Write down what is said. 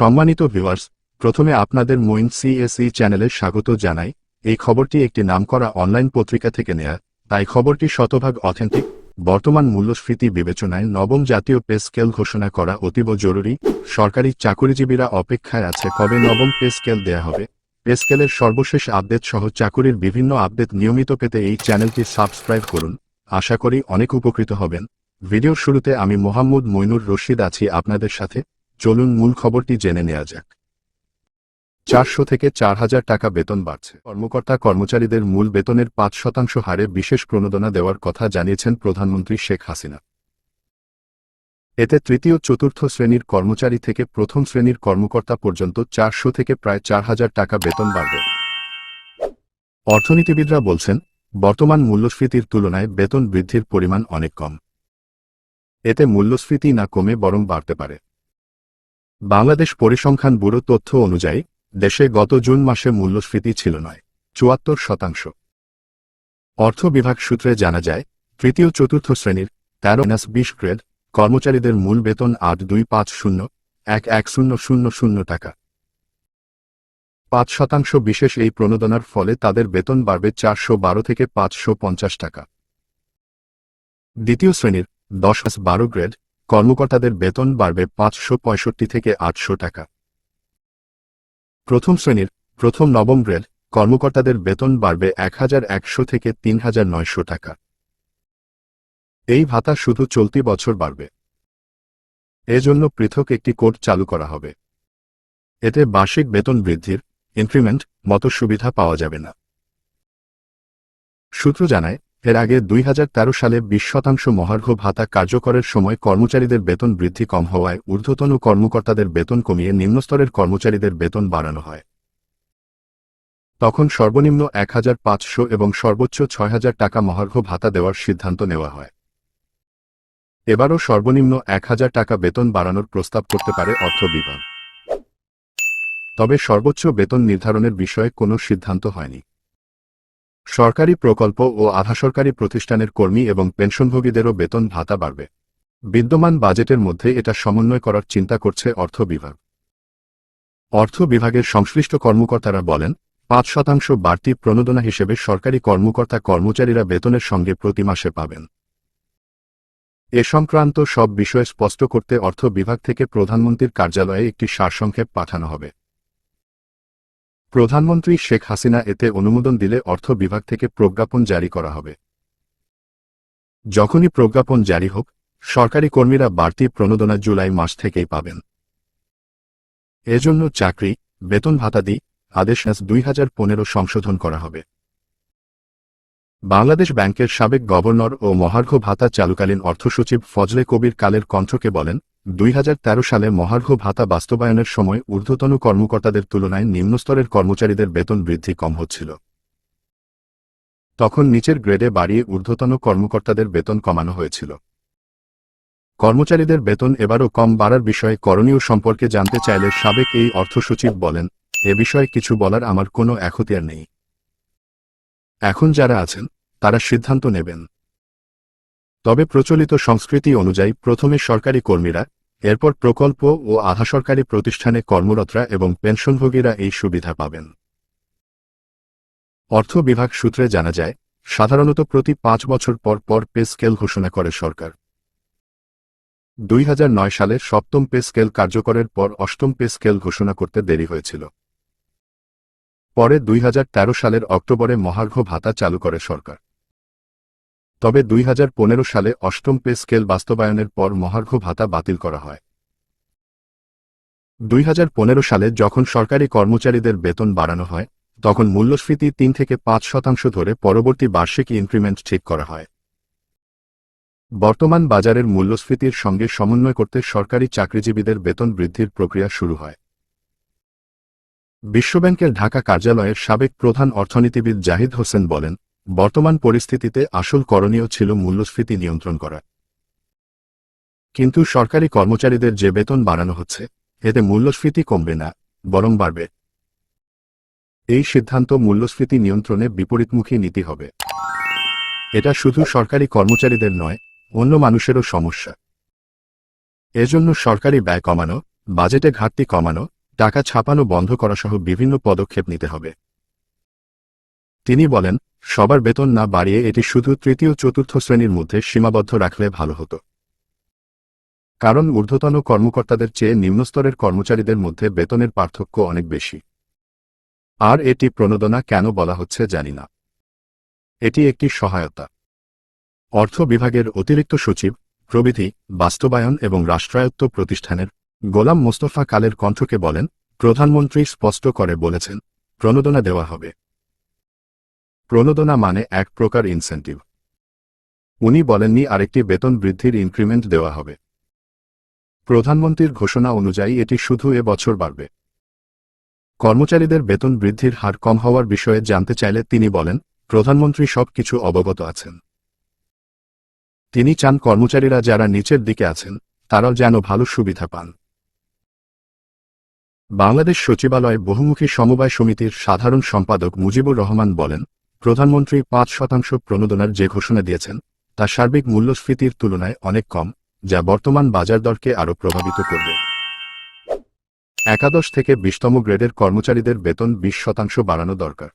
সম্মানিত ভিউয়ার্স, প্রথমে আপনাদের মইন সিএসই চ্যানেলে স্বাগত জানাই। এই খবরটি একটি নামকরা অনলাইন পত্রিকা থেকে নেয়া, তাই খবরটি শতভাগ অথেন্টিক। বর্তমান মূল্যস্ফীতি বিবেচনায় নবম জাতীয় পে স্কেল ঘোষণা করা অতীব জরুরি। সরকারি চাকুরিজীবীরা অপেক্ষায় আছে কবে নবম পে স্কেল দেয়া হবে। পে স্কেলের সর্বশেষ আপডেট সহ চাকুরির বিভিন্ন আপডেট নিয়মিত পেতে এই চ্যানেলটি সাবস্ক্রাইব করুন। আশা করি অনেক উপকৃত হবেন। ভিডিওর শুরুতে আমি মোহাম্মদ মইনুর রশিদ আছি আপনাদের সাথে। চলুন মূল খবরটি জেনে নেওয়া যাক। চারশো থেকে চার হাজার টাকা বেতন বাড়ছে। কর্মকর্তা কর্মচারীদের মূল বেতনের পাঁচ শতাংশ হারে বিশেষ প্রণোদনা দেওয়ার কথা জানিয়েছেন প্রধানমন্ত্রী শেখ হাসিনা। এতে তৃতীয় চতুর্থ শ্রেণির কর্মচারী থেকে প্রথম শ্রেণির কর্মকর্তা পর্যন্ত চারশো থেকে প্রায় চার হাজার টাকা বেতন বাড়বে। অর্থনীতিবিদরা বলছেন, বর্তমান মূল্যস্ফীতির তুলনায় বেতন বৃদ্ধির পরিমাণ অনেক কম। এতে মূল্যস্ফীতি না কমে বরং বাড়তে পারে। বাংলাদেশ পরিসংখ্যান ব্যুরো তথ্য অনুযায়ী, দেশে গত জুন মাসে মূল্যস্ফীতি ছিল নয়, চুয়াত্তর শতাংশ। অর্থ বিভাগ সূত্রে জানা যায়, তৃতীয় চতুর্থ শ্রেণির তেরো নাস বিশ গ্রেড, কর্মচারীদের মূল বেতন আট দুই পাঁচ শূন্য, এক এক শূন্য শূন্য শূন্য টাকা। পাঁচ শতাংশ বিশেষ এই প্রণোদনার ফলে তাদের বেতন বাড়বে চারশো বারো থেকে পাঁচশো পঞ্চাশ টাকা। দ্বিতীয় শ্রেণির দশ বারো গ্রেড কর্মকর্তাদের বেতন বাড়বে পাঁচশো পঁয়ষট্টি থেকে আটশো টাকা। প্রথম শ্রেণির প্রথম নবম গ্রেড কর্মকর্তাদের বেতন বাড়বে এক হাজার একশো থেকে তিন হাজার নয়শো টাকা। এই ভাতা শুধু চলতি বছর বাড়বে। এজন্য পৃথক একটি কোড চালু করা হবে। এতে বার্ষিক বেতন বৃদ্ধির ইনক্রিমেন্ট মতো সুবিধা পাওয়া যাবে না। সূত্র জানায় এর আগে দুই হাজার তেরো সালে বিশ শতাংশ মহার্ঘ ভাতা কার্যকরের সময় কর্মচারীদের বেতন বৃদ্ধি কম হওয়ায় ঊর্ধ্বতন কর্মকর্তাদের বেতন কমিয়ে নিম্নস্তরের কর্মচারীদের বেতন বাড়ানো হয়। তখন সর্বনিম্ন এক হাজার পাঁচশো এবং সর্বোচ্চ ছয় হাজার টাকা মহার্ঘ ভাতা দেওয়ার সিদ্ধান্ত নেওয়া হয়। এবারও সর্বনিম্ন এক হাজার টাকা বেতন বাড়ানোর প্রস্তাব করতে পারে অর্থ বিভাগ। তবে সর্বোচ্চ বেতন নির্ধারণের বিষয়ে কোনো সিদ্ধান্ত হয়নি। সরকারি প্রকল্প ও আধাসরকারি প্রতিষ্ঠানের কর্মী এবং পেনশনভোগীদেরও বেতন ভাতা বাড়বে। বিদ্যমান বাজেটের মধ্যে এটা সমন্বয় করার চিন্তা করছে অর্থ বিভাগ। অর্থ বিভাগের সংশ্লিষ্ট কর্মকর্তারা বলেন, পাঁচ শতাংশ বাড়তি প্রণোদনা হিসেবে সরকারি কর্মকর্তা কর্মচারীরা বেতনের সঙ্গে প্রতি মাসে পাবেন। এ সংক্রান্ত সব বিষয় স্পষ্ট করতে অর্থ বিভাগ থেকে প্রধানমন্ত্রীর কার্যালয়ে একটি সারসংক্ষেপ পাঠানো হবে। প্রধানমন্ত্রী শেখ হাসিনা এতে অনুমোদন দিলে অর্থ বিভাগ থেকে প্রজ্ঞাপন জারি করা হবে। যখনই প্রজ্ঞাপন জারি হোক, সরকারি কর্মীরা বাড়তি প্রণোদনা জুলাই মাস থেকেই পাবেন। এজন্য চাকরি, বেতন ভাতাদি, আদেশ দুই হাজার পনেরো সংশোধন করা হবে। বাংলাদেশ ব্যাংকের সাবেক গভর্নর ও মহার্ঘ ভাতা চালুকালীন অর্থসচিব ফজলে কবির কালের কণ্ঠকে বলেন দুই হাজার তেরো সালে মহার্ঘ ভাতা বাস্তবায়নের সময় ঊর্ধ্বতন কর্মকর্তাদের তুলনায় নিম্নস্তরের কর্মচারীদের বেতন বৃদ্ধি কম হচ্ছিল। তখন নিচের গ্রেডে বাড়িয়ে ঊর্ধ্বতন কর্মকর্তাদের বেতন কমানো হয়েছিল। কর্মচারীদের বেতন এবারও কম বাড়ার বিষয়ে করণীয় সম্পর্কে জানতে চাইলে সাবেক এই অর্থসচিব বলেন, এ বিষয়ে কিছু বলার আমার কোনো এখতিয়ার নেই। এখন যারা আছেন, তারা সিদ্ধান্ত নেবেন। তবে প্রচলিত সংস্কৃতি অনুযায়ী প্রথমে সরকারি কর্মীরা, এরপর প্রকল্প ও আধা সরকারি প্রতিষ্ঠানে কর্মরতরা এবং পেনশনভোগীরা এই সুবিধা পাবেন। অর্থ বিভাগ সূত্রে জানা যায়, সাধারণত প্রতি পাঁচ বছর পর পর পে স্কেল ঘোষণা করে সরকার। দুই হাজার নয় সালে সপ্তম পে স্কেল কার্যকরের পর অষ্টম পে স্কেল ঘোষণা করতে দেরি হয়েছিল। পরে দুই হাজার তেরো সালের অক্টোবরে মহার্ঘ ভাতা চালু করে সরকার। তবে দুই হাজার পনেরো সালে অষ্টম পে স্কেল বাস্তবায়নের পর মহার্ঘ ভাতা বাতিল করা হয়। দুই হাজার পনেরো সালে যখন সরকারি কর্মচারীদের বেতন বাড়ানো হয়, তখন মূল্যস্ফীতি তিন থেকে পাঁচ শতাংশ ধরে পরবর্তী বার্ষিক ইনক্রিমেন্ট ঠিক করা হয়। বর্তমান বাজারের মূল্যস্ফীতির সঙ্গে সমন্বয় করতে সরকারি চাকরিজীবীদের বেতন বৃদ্ধির প্রক্রিয়া শুরু হয়। বিশ্বব্যাংকের ঢাকা কার্যালয়ের সাবেক প্রধান অর্থনীতিবিদ জাহিদ হোসেন বলেন বর্তমান পরিস্থিতিতে আসল করণীয় ছিল মূল্যস্ফীতি নিয়ন্ত্রণ করা। কিন্তু সরকারি কর্মচারীদের যে বেতন বাড়ানো হচ্ছে, এতে মূল্যস্ফীতি কমবে না, বরং বাড়বে। এই সিদ্ধান্ত মূল্যস্ফীতি নিয়ন্ত্রণে বিপরীতমুখী নীতি হবে। এটা শুধু সরকারি কর্মচারীদের নয়, অন্য মানুষেরও সমস্যা। এজন্য সরকারি ব্যয় কমানো, বাজেটে ঘাটতি কমানো, টাকা ছাপানো বন্ধ করা সহ বিভিন্ন পদক্ষেপ নিতে হবে। তিনি বলেন সবার বেতন না বাড়িয়ে এটি শুধু তৃতীয় চতুর্থ শ্রেণির মধ্যে সীমাবদ্ধ রাখলে ভালো হতো। কারণ ঊর্ধ্বতন কর্মকর্তাদের চেয়ে নিম্নস্তরের কর্মচারীদের মধ্যে বেতনের পার্থক্য অনেক বেশি। আর এটি প্রণোদনা কেন বলা হচ্ছে জানি না। এটি একটি সহায়তা। অর্থ বিভাগের অতিরিক্ত সচিব, প্রবিধি, বাস্তবায়ন এবং রাষ্ট্রায়ত্ত প্রতিষ্ঠানের গোলাম মোস্তফা কালের কণ্ঠকে বলেন, প্রধানমন্ত্রী স্পষ্ট করে বলেছেন, প্রণোদনা দেওয়া হবে। প্রণোদনা মানে এক প্রকার ইনসেন্টিভ উনি বলেননি আরেকটি বেতন বৃদ্ধির ইনক্রিমেন্ট দেওয়া হবে। প্রধানমন্ত্রীর ঘোষণা অনুযায়ী এটি শুধু এ বছর বাড়বে। কর্মচারীদের বেতন বৃদ্ধির হার কম হওয়ার বিষয়ে জানতে চাইলে তিনি বলেন, প্রধানমন্ত্রী সবকিছু অবগত আছেন। তিনি চান কর্মচারীরা যারা নিচের দিকে আছেন, তারাও যেন ভালো সুবিধা পান। বাংলাদেশ সচিবালয় বহুমুখী সমবায় সমিতির সাধারণ সম্পাদক মুজিবুর রহমান বলেন প্রধানমন্ত্রী পাঁচ শতাংশ প্রণোদনার যে ঘোষণা দিয়েছেন, তা সার্বিক মূল্যস্ফীতির তুলনায় অনেক কম, যা বর্তমান বাজার দরকে আরও প্রভাবিত করবে। একাদশ থেকে বিশতম গ্রেডের কর্মচারীদের বেতন বিশ শতাংশ বাড়ানো দরকার।